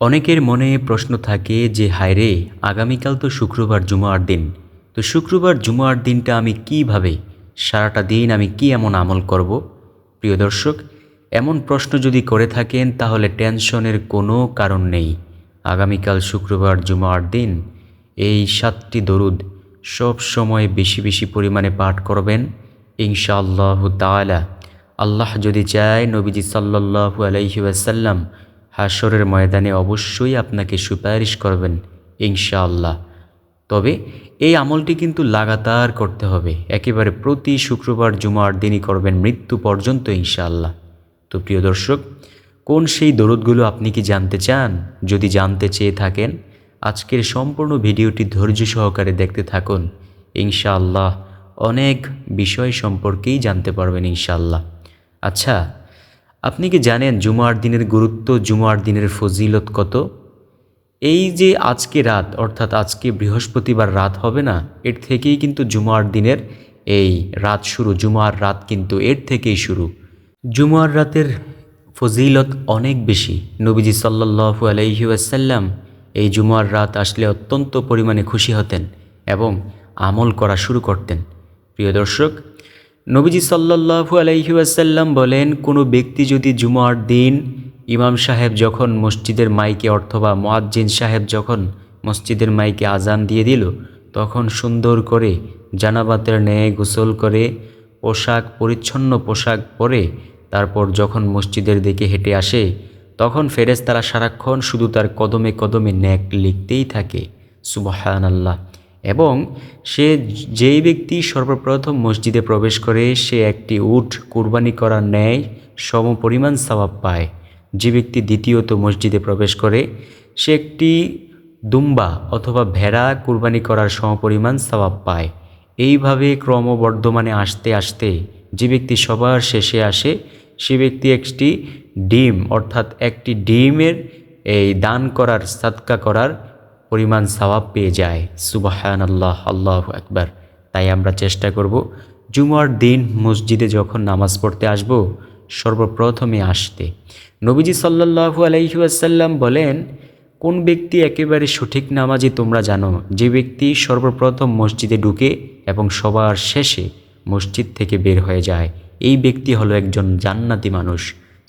অনেকের মনে প্রশ্ন থাকে যে, হায় রে, আগামীকাল তো শুক্রবার জুমার দিন। তো শুক্রবার জুমার দিনটা আমি কীভাবে, সারাটা দিন আমি কি এমন আমল করব? প্রিয় দর্শক, এমন প্রশ্ন যদি করে থাকেন, তাহলে টেনশনের কোনো কারণ নেই। আগামীকাল শুক্রবার জুমার দিন, এই সাতটি দরুদ সব সময় বেশি বেশি পরিমাণে পাঠ করবেন। ইনশাআল্লাহ তাআলা, আল্লাহ যদি চায়, নবীজি সাল্লাল্লাহু আলাইহি ওয়াসাল্লাম হাসরের ময়দানে অবশ্যই আপনাকে সুপারিশ করবেন, ইনশাআল্লাহ। তবে এই আমলটি কিন্তু লাগাতার করতে হবে। একেবারে প্রতি শুক্রবার জুমার দিনই করবেন, মৃত্যু পর্যন্ত, ইনশাআল্লাহ। তো প্রিয় দর্শক, কোন সেই দরুদগুলো আপনি কি জানতে চান? যদি জানতে চেয়ে থাকেন, আজকের সম্পূর্ণ ভিডিওটি ধৈর্য সহকারে দেখতে থাকুন। ইনশাআল্লাহ, অনেক বিষয় সম্পর্কেই জানতে পারবেন, ইনশাআল্লাহ। আচ্ছা আপনি কি জানেন জুমার দিনের গুরুত্ব, জুমার দিনের ফজিলত কত? এই যে আজকে রাত, অর্থাৎ আজকে বৃহস্পতিবার রাত হবে না, এর থেকেই কিন্তু জুমার দিনের এই রাত শুরু, জুমার রাত কিন্তু এর থেকেই শুরু। জুমার রাতের ফজিলত অনেক বেশি। নবীজি সাল্লাহু আলাইহি আসাল্লাম এই জুমার রাত আসলে অত্যন্ত পরিমাণে খুশি হতেন এবং আমল করা শুরু করতেন। প্রিয় দর্শক নবীজি সাল্লাহু আলাইহি আসাল্লাম বলেন, কোনো ব্যক্তি যদি জুমার দিন ইমাম সাহেব যখন মসজিদের মাইকে অথবা মোয়াজ্জিন সাহেব যখন মসজিদের মাইকে আজান দিয়ে দিল, তখন সুন্দর করে জানাবাতের ন্যায় গোসল করে, পোশাক, পরিচ্ছন্ন পোশাক পরে তারপর যখন মসজিদের দিকে হেঁটে আসে, তখন ফেরেজ তারা সারাক্ষণ শুধু তার কদমে কদমে ন্যাক লিখতেই থাকে। সুবাহান আল্লাহ এবং সে যেই ব্যক্তি সর্বপ্রথম মসজিদে প্রবেশ করে সে একটি উট কুরবানি করার ন্যায় সম পরিমাণ সবাব পায়। যে ব্যক্তি দ্বিতীয়ত মসজিদে প্রবেশ করে, সে একটি দুম্বা অথবা ভেড়া কুরবানি করার সমপরিমাণ সবাব পায়। এইভাবে ক্রমবর্ধমানে আসতে আসতে যে ব্যক্তি সবার শেষে আসে, সে ব্যক্তি একটি ডিম অর্থাৎ একটি ডিমের এই দান করার, সাদকা করার পরিমাণ সওয়াব পেয়ে যায়। সুবাহান আল্লাহ আল্লাহ একবার তাই আমরা চেষ্টা করব জুমার দিন মসজিদে যখন নামাজ পড়তে আসব, সর্বপ্রথমে আসতে। নবীজি সাল্লাহু আলাইসাল্লাম বলেন, কোন ব্যক্তি একেবারে সঠিক নামাজি তোমরা জানো? যে ব্যক্তি সর্বপ্রথম মসজিদে ঢুকে এবং সবার শেষে মসজিদ থেকে বের হয়ে যায়, এই ব্যক্তি হলো একজন জান্নাতি মানুষ।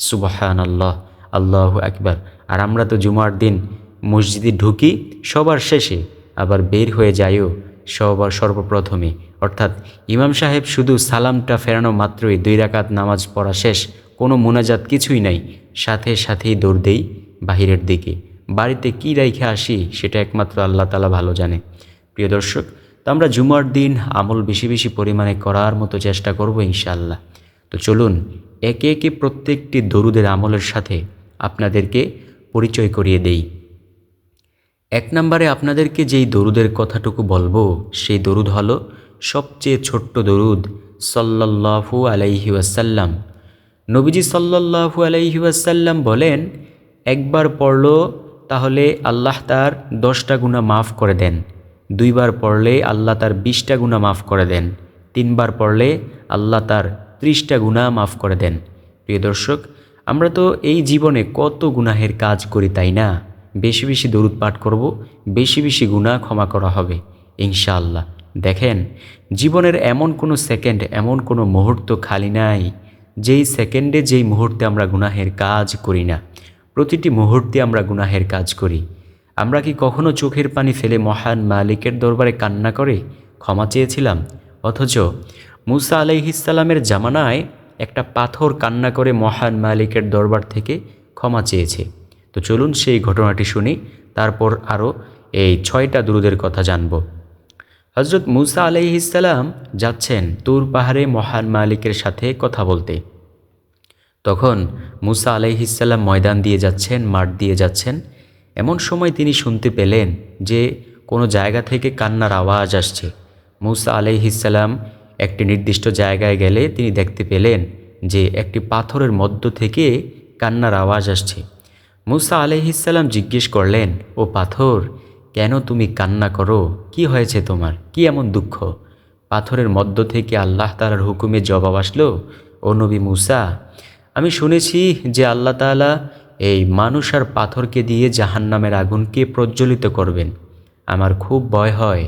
সুবাহান আল্লাহ আল্লাহ একবার আর আমরা তো জুমার দিন মসজিদে ঢুকি, সবার শেষে আবার বের হয়ে যায়ও সবার সর্বপ্রথমে। অর্থাৎ ইমাম সাহেব শুধু সালামটা ফেরানো মাত্রই দুই রাকাত নামাজ পড়া শেষ, কোনো মোনাজাত কিছুই নাই। সাথে সাথেই দৌড় দেই বাহিরের দিকে। বাড়িতে কী রেখে আসি সেটা একমাত্র আল্লাহ তালা ভালো জানে। প্রিয় দর্শক, তো আমরা জুমার দিন আমল বেশি বেশি পরিমাণে করার মতো চেষ্টা করব ইনশাআল্লাহ। তো চলুন একে একে প্রত্যেকটি দরুদের আমলের সাথে আপনাদেরকে পরিচয় করিয়ে দেই। এক নম্বরে আপনাদেরকে যেই দরুদের কথাটুকু বলব, সেই দরুদ হলো সবচেয়ে ছোট্ট দরুদ সাল্লাল্লাহু আলাইহি ওয়াসাল্লাম। নবীজি সাল্লাল্লাহু আলাইহি ওয়াসাল্লাম বলেন, একবার পড়ল, তাহলে আল্লাহ তার দশটা গুণা মাফ করে দেন। দুইবার পড়লে আল্লাহ তার বিশটা গুণা মাফ করে দেন। তিনবার পড়লে আল্লাহ তার ত্রিশটা গুণা মাফ করে দেন। প্রিয় দর্শক, আমরা তো এই জীবনে কত গুনাহের কাজ করি, তাই না? বেশি বেশি দরুদ পাঠ করব, বেশি বেশি গুণা ক্ষমা করা হবে, ইনশাআল্লাহ। দেখেন, জীবনের এমন কোনো সেকেন্ড, এমন কোনো মুহূর্ত খালি নাই, যেই সেকেন্ডে যেই মুহূর্তে আমরা গুনাহের কাজ করি না, প্রতিটি মুহূর্তে আমরা গুনাহের কাজ করি। আমরা কি কখনো চোখের পানি ফেলে মহান মালিকের দরবারে কান্না করে ক্ষমা চেয়েছিলাম? অথচ মুসা আলাইহিসাল্লামের জামানায় একটা পাথর কান্না করে মহান মালিকের দরবার থেকে ক্ষমা চেয়েছে। তো চলুন সেই ঘটনাটি শুনি, তারপর আরও এই ছয়টা দুরুদের কথা জানব। হজরত মুসা আলাইহিসাল্লাম যাচ্ছেন তুর পাহাড়ে মহান মালিকের সাথে কথা বলতে। তখন মুসা আলাইহিসাল্লাম ময়দান দিয়ে যাচ্ছেন, মাঠ দিয়ে যাচ্ছেন। এমন সময় তিনি শুনতে পেলেন যে কোনো জায়গা থেকে কান্নার আওয়াজ আসছে। মুসা আলাইহিসাল্লাম একটি নির্দিষ্ট জায়গায় গেলে তিনি দেখতে পেলেন যে একটি পাথরের মধ্য থেকে কান্নার আওয়াজ আসছে। মুসা আলহিসাল্লাম জিজ্ঞেস করলেন, ও পাথর, কেন তুমি কান্না করো? কি হয়েছে তোমার? কি এমন দুঃখ? পাথরের মধ্য থেকে আল্লাহ তালার হুকুমে জবাব আসলো, ও নবী মুসা, আমি শুনেছি যে আল্লাহ তালা এই মানুষ আর পাথরকে দিয়ে জাহান্নামের আগুনকে প্রজ্বলিত করবেন। আমার খুব ভয় হয়।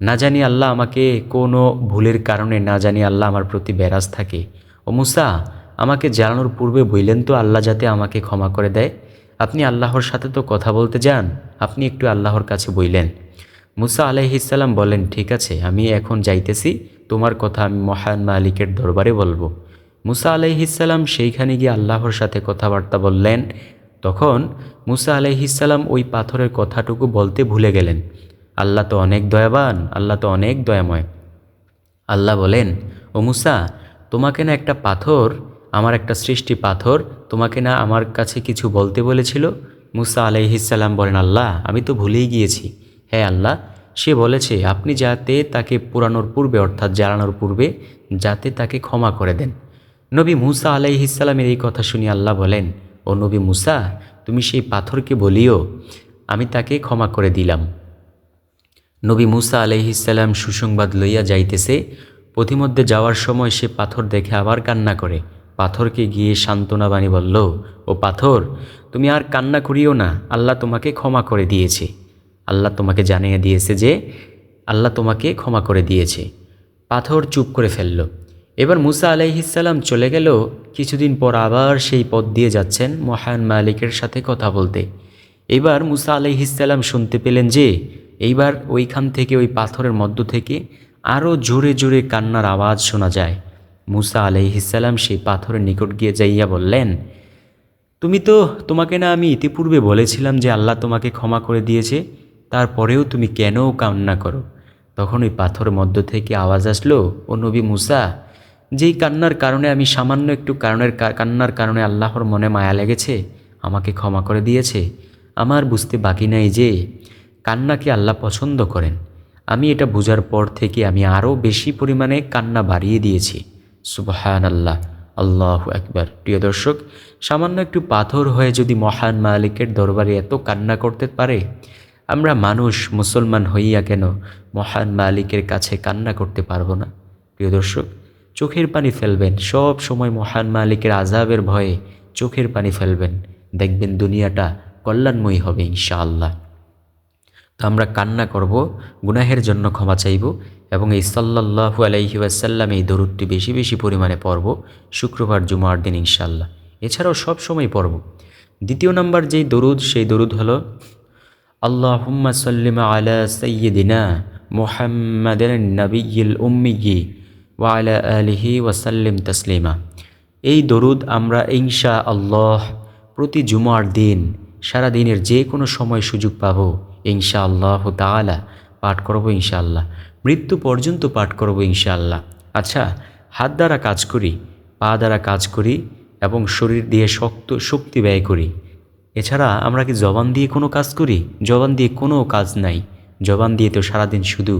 না জানি আল্লাহ আমাকে কোনো ভুলের কারণে, না জানি আল্লাহ আমার প্রতি বেরাজ থাকে। ও মুসা, আমাকে জ্বালানোর পূর্বে বললেন তো আল্লাহ যাতে আমাকে ক্ষমা করে দেয়? আপনি আল্লাহর সাথে তো কথা বলতে যান, আপনি একটু আল্লাহর কাছে বইলেন। মুসা আলাইহিসাল্লাম বলেন, ঠিক আছে, আমি এখন যাইতেছি, তোমার কথা আমি মহান মালিকের দরবারে বলব। মুসা আলাইহিসাল্লাম সেইখানে গিয়ে আল্লাহর সাথে কথাবার্তা বললেন। তখন মুসা আলাইহিসাল্লাম ওই পাথরের কথাটুকু বলতে ভুলে গেলেন। আল্লাহ তো অনেক দয়াবান, আল্লাহ তো অনেক দয়াময়। আল্লাহ বলেন, ও মুসা, তোমাকে না একটা পাথর, আমার একটা সৃষ্টি পাথর তোমাকে না আমার কাছে কিছু বলতে বলেছিল? মুসা আলাইহিসাল্লাম বলেন, আল্লাহ, আমি তো ভুলেই গিয়েছি। হ্যাঁ আল্লাহ, সে বলেছে, আপনি যাতে তাকে পুরানোর পূর্বে, অর্থাৎ জ্বালানোর পূর্বে, যাতে তাকে ক্ষমা করে দেন। নবী মুসা আলাইহিসাল্লামের এই কথা শুনি আল্লাহ বলেন, ও নবী মুসা, তুমি সেই পাথরকে বলিও, আমি তাকে ক্ষমা করে দিলাম। নবী মুসা আলহিসাল্লাম সুসংবাদ লইয়া যাইতেছে। পথিমধ্যে যাওয়ার সময় সে পাথর দেখে আবার কান্না করে। পাথরকে গিয়ে সান্ত্বনা বাণী বলল, ও পাথর, তুমি আর কান্না করিও না। আল্লাহ তোমাকে ক্ষমা করে দিয়েছে। আল্লাহ তোমাকে জানিয়ে দিয়েছে যে, আল্লাহ তোমাকে ক্ষমা করে দিয়েছে পাথর চুপ করে ফেলল। এবার মুসা আলাইহিসাল্লাম চলে গেল। কিছুদিন পর আবার সেই পথ দিয়ে যাচ্ছেন মহান মালিকের সাথে কথা বলতে। এবার মুসা আলাইহিসাল্লাম শুনতে পেলেন যে, এইবার ওইখান থেকে ওই পাথরের মধ্য থেকে আরও জোরে জোরে কান্নার আওয়াজ শোনা যায়। মুসা আলাইহিসাল্লাম সেই পাথরের নিকট গিয়ে যাইয়া বললেন, তুমি তো তোমাকে না আমি ইতিপূর্বে বলেছিলাম যে আল্লাহ তোমাকে ক্ষমা করে দিয়েছে, তারপরেও তুমি কেন কান্না করো? তখন ওই পাথরের মধ্য থেকে আওয়াজ আসলো, ও নবী মুসা, যেই কান্নার কারণে আমি সামান্য একটু কারণের কান্নার কারণে আল্লাহর মনে মায়া লেগেছে, আমাকে ক্ষমা করে দিয়েছে, আমার বুঝতে বাকি নাই যে কান্নাকে আল্লাহ পছন্দ করেন। আমি এটা বোঝার পর থেকে আমি আরও বেশি পরিমাণে কান্না বাড়িয়ে দিয়েছি। সুবহান আল্লাহ আল্লাহ একবার প্রিয় দর্শক, সামান্য একটু পাথর হয়ে যদি মহান মালিকের দরবারে এত কান্না করতে পারে, আমরা মানুষ মুসলমান হইয়া কেন মহান মালিকের কাছে কান্না করতে পারব না? প্রিয় দর্শক, চোখের পানি ফেলবেন, সব সময় মহান মালিকের আজাবের ভয়ে চোখের পানি ফেলবেন। দেখবেন দুনিয়াটা কল্যাণময়ী হবে ইনশাআল্লাহ। তো আমরা কান্না করব, গুনাহের জন্য ক্ষমা চাইব এবং এই সাল্লাল্লাহু আলাইহি ওয়াসাল্লাম এই দরুদটি বেশি বেশি পরিমাণে পড়ব শুক্রবার জুমার দিন ইনশাল্লাহ এছাড়াও সব সময় পড়ব। দ্বিতীয় নাম্বার যেই দরুদ, সেই দরুদ হলো, আল্লাহুম্মা সাল্লিমা আলা সাইয়্যিদিনা মুহাম্মাদিন নাবিয়্যিল উম্মিয়্যি ওয়া আলা আলিহি ওয়াসাল্লিম তসলিমা। এই দরুদ আমরা ইনশা আল্লাহ প্রতি জুমার দিন, সারা দিনের যে কোনো সময় সুযোগ পাব ইনশা আল্লাহ তালা পাঠ করব ইনশাআল্লাহ। মৃত্যু পর্যন্ত পাঠ করব ইনশাআল্লাহ। আচ্ছা হাত দ্বারা কাজ করি, পা দ্বারা কাজ করি এবং শরীর দিয়ে শক্ত শক্তি ব্যয় করি। এছাড়া আমরা কি জবান দিয়ে কোনো কাজ করি? জবান দিয়ে কোনো কাজ নাই। জবান দিয়ে তো সারাদিন শুধু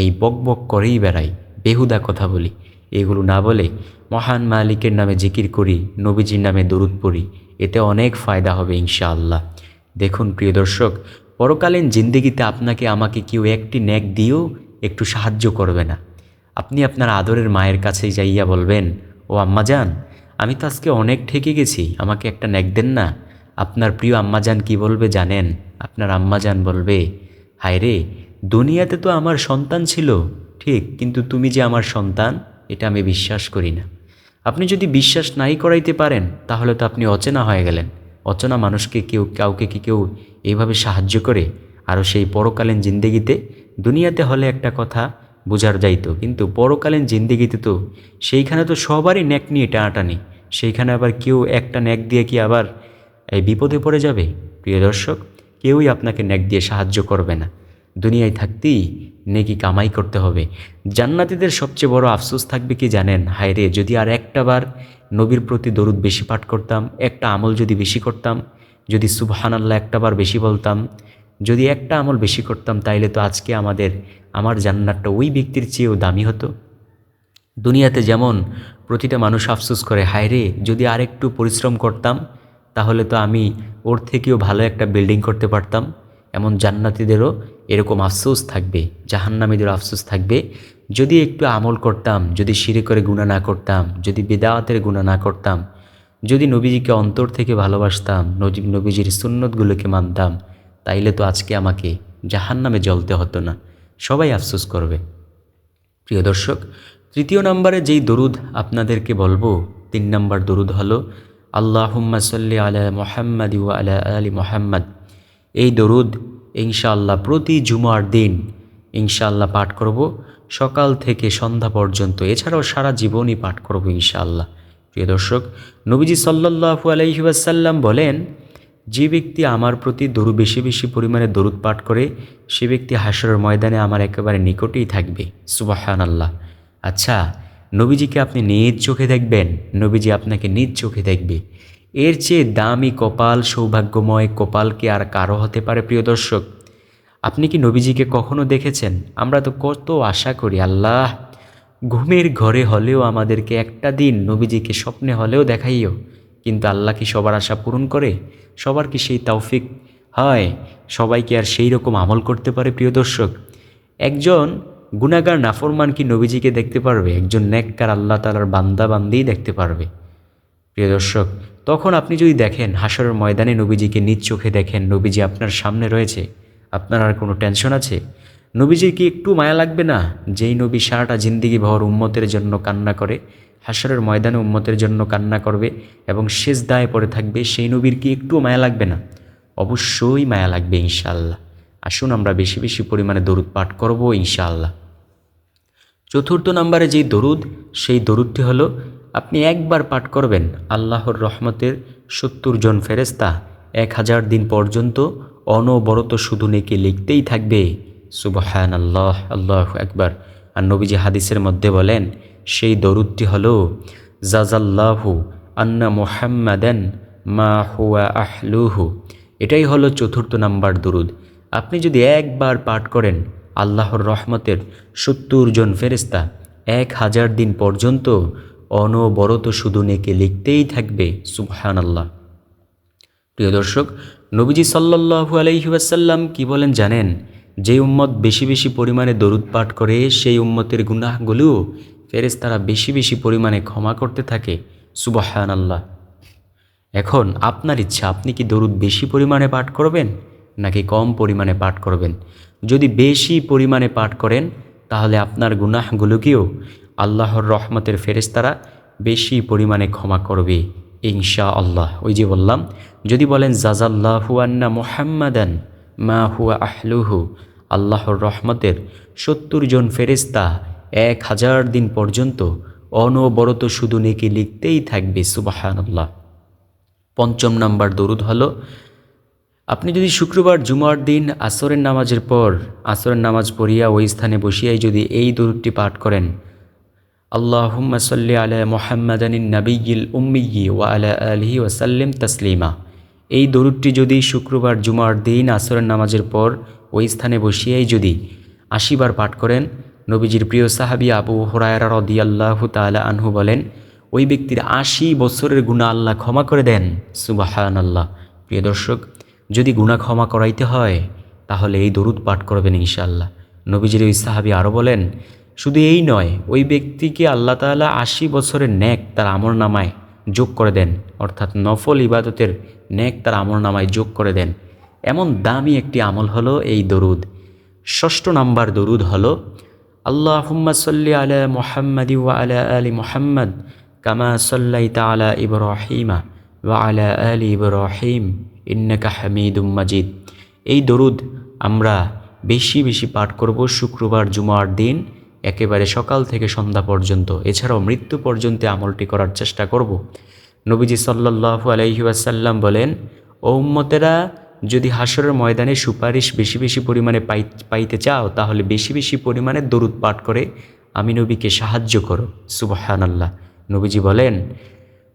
এই বক বক করেই বেড়াই, বেহুদা কথা বলি। এগুলো না বলে মহান মালিকের নামে জিকির করি, নবীজির নামে দরুদ পড়ি, এতে অনেক ফায়দা হবে ইনশাআল্লাহ। দেখুন প্রিয় দর্শক, পরকালীন জিন্দেগিতে আপনাকে আমাকে কেউ একটি ন্যাক দিয়েও একটু সাহায্য করবে না। আপনি আপনার আদরের মায়ের কাছে যাইয়া বলবেন, ও আম্মাজান আমি তো আজকে অনেক ঠেকে গেছি, আমাকে একটা ন্যাক দেন না। আপনার প্রিয় আম্মাজান কি বলবে জানেন? আপনার আম্মাজান বলবে, হায় রে, দুনিয়াতে তো আমার সন্তান ছিল। ঠিক, কিন্তু তুমি যে আমার সন্তান, এটা আমি বিশ্বাস করি না। আপনি যদি বিশ্বাস নাই করাইতে পারেন, তাহলে তো আপনি অচেনা হয়ে গেলেন। অচেনা মানুষকে কেউ, কাউকে কি কেউ এইভাবে সাহায্য করে? আরও সেই পরকালীন জিন্দেগিতে দুনিয়াতে হলে একটা কথা বোঝার যাইতো, কিন্তু পরকালীন জিন্দেগিতে তো সেইখানে তো সবারই ন্যাক নিয়ে টানাটানি, সেইখানে আবার কেউ একটা ন্যাক দিয়ে কি আবার এই বিপদে পড়ে যাবে? প্রিয় দর্শক, কেউই আপনাকে ন্যাক দিয়ে সাহায্য করবে না। দুনিয়ায় থাকতেই নেকি কামাই করতে হবে। জান্নাতীদের সবচেয়ে বড় আফসোস থাকবে কি জানেন? হায় রে, যদি আর একটা বার নবীর প্রতি দরুদ বেশি পাঠ করতাম, একটা আমল যদি বেশি করতাম, যদি সুবহানাল্লাহ একটা বার বেশি বলতাম যদি একটা আমল বেশি করতাম, তাইলে তো আজকে আমাদের, আমার জান্নাতটা ওই ব্যক্তির চেয়েও দামি হতো। দুনিয়াতে যেমন প্রতিটা মানুষ আফসোস করে, হায় রে, যদি আরেকটু পরিশ্রম করতাম, তাহলে তো আমি ওর থেকেও ভালো একটা বিল্ডিং করতে পারতাম। এমন জান্নাতীদেরও এরকম আফসোস থাকবে জাহান্নামীদেরও আফসোস থাকবে। যদি একটু আমল করতাম, যদি সিঁড়ে করে গুণা না করতাম, যদি বেদাওয়াতের গুণা না করতাম, যদি নবীজিকে অন্তর থেকে ভালোবাসতাম নবীজির সুন্নতগুলোকে মানতাম তাইলে তো আজকে আমাকে জাহান নামে জ্বলতে হতো না। সবাই আফসোস করবে। প্রিয় দর্শক, তৃতীয় নম্বরে যেই দরুদ আপনাদেরকে বলব, তিন নম্বর দরুদ হলো, আল্লাহুম্মা সাল্লি আলা মোহাম্মদ ইউ আলা আলী মোহাম্মদ। এই দরুদ ইনশাআল্লাহ প্রতি জুমার দিন ইনশাআল্লাহ পাঠ করব। সকাল থেকে সন্ধ্যা পর্যন্ত, এছাড়াও সারা জীবনই পাঠ করব ইনশাআল্লাহ। প্রিয় দর্শক, নবীজি সাল্লাল্লাহু আলাইহি ওয়াসাল্লাম বলেন যে ব্যক্তি আমার প্রতি দরু বেশি বেশি পরিমাণে দরুদ পাঠ করে, সে ব্যক্তি হাসরের ময়দানে আমার একেবারে নিকটেই থাকবে। সুবাহান আল্লাহ আচ্ছা নবীজিকে আপনি নিজ চোখে দেখবেন? নবীজি আপনাকে নিজ চোখে দেখবে। এর চেয়ে দামি কপাল, সৌভাগ্যময় কপাল কি আর কারও হতে পারে, প্রিয় দর্শক? আপনি কি নবীজিকে কখনো দেখেছেন? আমরা তো কত আশা করি, আল্লাহ! ঘুমের ঘরে হলেও আমাদেরকে একটা দিন নবীজিকে স্বপ্নে হলেও দেখাইও। কিন্তু আল্লাহ কি সবার আশা পূরণ করে? সবার কি সেই তৌফিক? হয়, সবাই কি আর সেই রকম আমল করতে পারে প্রিয় দর্শক? একজন গুনাগার নাফরমান কি নবীজিকে দেখতে পারবে? একজন নেককার, আল্লাহ তালার বান্দা বান্দিই দেখতে পারবে। প্রিয় দর্শক, তখন আপনি যদি দেখেন হাসরের ময়দানে নবীজিকে নিজ চোখে দেখেন, নবীজি আপনার সামনে রয়েছে, আপনার আর কোনো টেনশন আছে? নবীজির কি একটু মায়া লাগবে না? যেই নবী সারাটা জিন্দিগি ভর উম্মতের জন্য কান্না করে হাসরের ময়দানে উম্মতের জন্য কান্না করবে এবং শেষ দায়ে পড়ে থাকবে, সেই নবীর কি একটুও মায়া লাগবে না? অবশ্যই মায়া লাগবে ইনশাআল্লাহ। আসুন আমরা বেশি বেশি পরিমাণে দরুদ পাঠ করব ইনশাআল্লাহ। চতুর্থ নম্বরে যেই দরুদ, সেই দরুদটি হলো, আপনি একবার পাঠ করবেন আল্লাহর রহমতের সত্তর জন ফেরেস্তা এক হাজার দিন পর্যন্ত অনবরত শুধু নেকে লিখতেই থাকবে। সুবহান আল্লাহ আল্লাহ একবার আর নবীজি হাদিসের মধ্যে বলেন সেই দরুদটি হল জাজাল্লাহু আন্না মোহাম্মাদান মা হুয়া আহলুহু। এটাই হলো চতুর্থ নাম্বার দরুদ। আপনি যদি একবার পাঠ করেন, আল্লাহর রহমতের সত্তর জন ফেরেস্তা এক হাজার দিন পর্যন্ত অনবরত শুধু নেকে লিখতেই থাকবে সুবহান আল্লাহ প্রিয় দর্শক, নবীজি সাল্লাহু আলহি ওয়াসাল্লাম কি বলেন জানেন? যে উম্মত বেশি বেশি পরিমাণে দরুদ পাঠ করে, সেই উম্মতের গুনাহগুলো ফেরেস তারা বেশি বেশি পরিমাণে ক্ষমা করতে থাকে সুবাহান আল্লাহ এখন আপনার ইচ্ছা, আপনি কি দরুদ বেশি পরিমাণে পাঠ করবেন নাকি কম পরিমাণে পাঠ করবেন? যদি বেশি পরিমাণে পাঠ করেন, তাহলে আপনার গুনাহগুলোকেও আল্লাহর রহমতের ফেরেস্তারা বেশি পরিমাণে ক্ষমা করবে ইনশা আল্লাহ ওই যে বললাম, যদি বলেন, জাজাল্লাহু আন্না মোহাম্মদান মা হুয়া আহলুহু আল্লাহর রহমতের সত্তর জন ফেরেস্তা এক হাজার দিন পর্যন্ত অনবরত শুধু নেকি লিখতেই থাকবে সুবাহান আল্লাহ পঞ্চম নাম্বার দরুদ হলো, আপনি যদি শুক্রবার জুমার দিন আসরের নামাজের পর আসরের নামাজ পড়িয়া ওই স্থানে বসিয়াই যদি এই দরুদটি পাঠ করেন, আল্লাহুম্মা সাল্লি আলা মোহাম্মদানিন নাবিগিল উম্মিগি ওয়া আলা আলহি ওয়াসাল্লিম তসলিমা। এই দরুদটি যদি শুক্রবার জুমার দিন আসরের নামাজের পর ওই স্থানে বসিয়াই যদি আশিবার পাঠ করেন নবীজির প্রিয় সাহাবি আবু হরায়রা রদিয়াল্লাহ তালা আনহু বলেন, ওই ব্যক্তির আশি বছরের গুণা আল্লাহ ক্ষমা করে দেন। সুবাহান আল্লাহ প্রিয় দর্শক, যদি গুণা ক্ষমা করাইতে হয়, তাহলে এই দরুদ পাঠ করবেন ইনশাআল্লাহ। নবীজির ওই সাহাবি আরও বলেন, শুধু এই নয়, ওই ব্যক্তিকে আল্লাহ তাআলা আশি বছরের ন্যাক তার আমর নামায় যোগ করে দেন, অর্থাৎ নফল ইবাদতের ন্যাক তার আমল নামায় যোগ করে দেন। এমন দামি একটি আমল হলো এই দরুদ। ষষ্ঠ নাম্বার দরুদ হলো আল্লাহ হুম্মা সাল্লি আলা মোহাম্মদ ওয়া আলা আলী মোহাম্মদ কামা সাল্লাই তালা ইব্রাহিমা ওয়া আলা আলী ইব্রাহিম ইন্নাকা হামিদুম এই দরুদ আমরা বেশি বেশি পাঠ করব শুক্রবার জুমার দিন, একেবারে সকাল থেকে সন্ধ্যা পর্যন্ত। এছাড়াও মৃত্যু পর্যন্ত আমলটি করার চেষ্টা করব। নবীজি সাল্লাহু আলাইহি ওয়াসাল্লাম বলেন, ও উম্মতেরা যদি হাসরের ময়দানে সুপারিশ বেশি বেশি পরিমাণে পাই, পাইতে চাও, তাহলে বেশি বেশি পরিমাণে দরুদ পাঠ করে আমি নবীকে সাহায্য করো। সুবহান আল্লাহ নবীজি বলেন,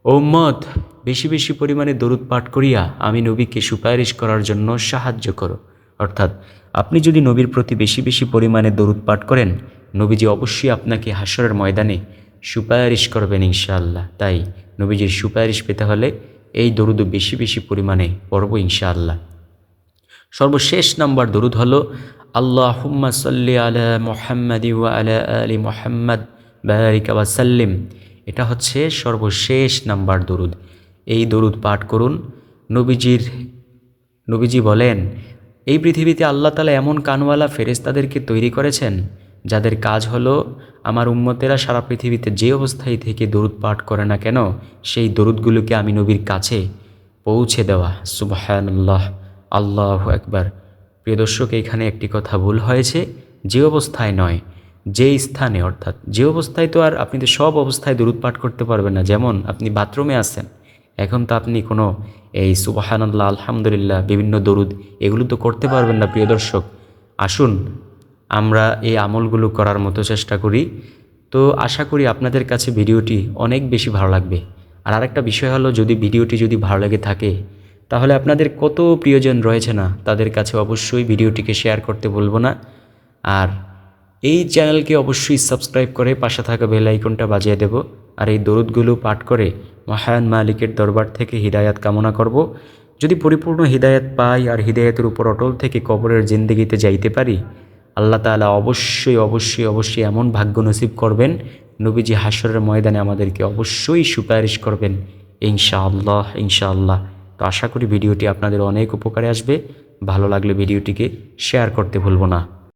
ও উম্মত, বেশি বেশি পরিমাণে দরুদ পাঠ করিয়া আমি নবীকে সুপারিশ করার জন্য সাহায্য করো। অর্থাৎ, আপনি যদি নবীর প্রতি বেশি বেশি পরিমাণে দরুদ পাঠ করেন, নবীজি অবশ্যই আপনাকে হাসরের ময়দানে সুপারিশ করবেন ইনশাআল্লাহ। তাই নবীজির সুপারিশ পেতে হলে এই দরুদ বেশি বেশি পরিমাণে পড়ব ইনশাআল্লাহ। সর্বশেষ নাম্বার দরুদ হলো আল্লাহ হুম্মা সাল্লি আলা মোহাম্মদ ওয়া আলা আলী মোহাম্মদ বারিকা ওয়াসাল্লিম এটা হচ্ছে সর্বশেষ নাম্বার দরুদ। এই দরুদ পাঠ করুন। নবীজির, নবীজি বলেন, এই পৃথিবীতে আল্লাহ তালা এমন কানওয়ালা ফেরেস্তাদেরকে তৈরি করেছেন, যাদের কাজ হলো, আমার উম্মতেরা সারা পৃথিবীতে যে অবস্থায় থেকে দরুদ পাঠ করে না কেন, সেই দরুদগুলোকে আমি নবীর কাছে পৌঁছে দেওয়া। সুবাহান্লাহ আল্লাহ একবার প্রিয় দর্শক, এখানে একটি কথা ভুল হয়েছে, যে অবস্থায় নয়, যে স্থানে, অর্থাৎ যে অবস্থায় তো আর আপনি তো সব অবস্থায় পাঠ করতে পারবেন না, যেমন আপনি বাথরুমে আছেন, এখন তো আপনি কোনো এই সুবাহানাল্লাহ, আলহামদুলিল্লাহ, বিভিন্ন দরুদ এগুলো তো করতে পারবেন না, প্রিয় দর্শক। আসুন, আমরা এই আমলগুলো করার মতো চেষ্টা করি। তো আশা করি আপনাদের কাছে ভিডিওটি অনেক বেশি ভালো লাগবে। আর আরেকটা বিষয় হলো, যদি ভিডিওটি যদি ভালো লেগে থাকে তাহলে আপনাদের কত প্রিয়জন রয়েছে না? তাদের কাছে অবশ্যই ভিডিওটিকে শেয়ার করতে বলব না। আর এই চ্যানেলকে অবশ্যই সাবস্ক্রাইব করে পাশে থাকা বেল আইকনটা বাজিয়ে দেব। আর এই দরুদগুলো পাঠ করে মহায়ান মালিকের দরবার থেকে হিদায়াত কামনা করব। যদি পরিপূর্ণ হিদায়াত পাই আর হিদায়াতের উপর অটল থেকে কবরের জিন্দগিতে যাইতে পারি, আল্লাহ তাআলা অবশ্যই অবশ্যই অবশ্যই এমন ভাগ্য নসিব করবেন, নবীজি হাসরের ময়দানে আমাদেরকে অবশ্যই সুপারিশ করবেন। ইনশাআল্লাহ ইনশাআল্লাহ। তো আশা করি ভিডিওটি আপনাদের অনেক উপকারে আসবে। ভালো লাগলে ভিডিওটিকে শেয়ার করতে ভুলব না।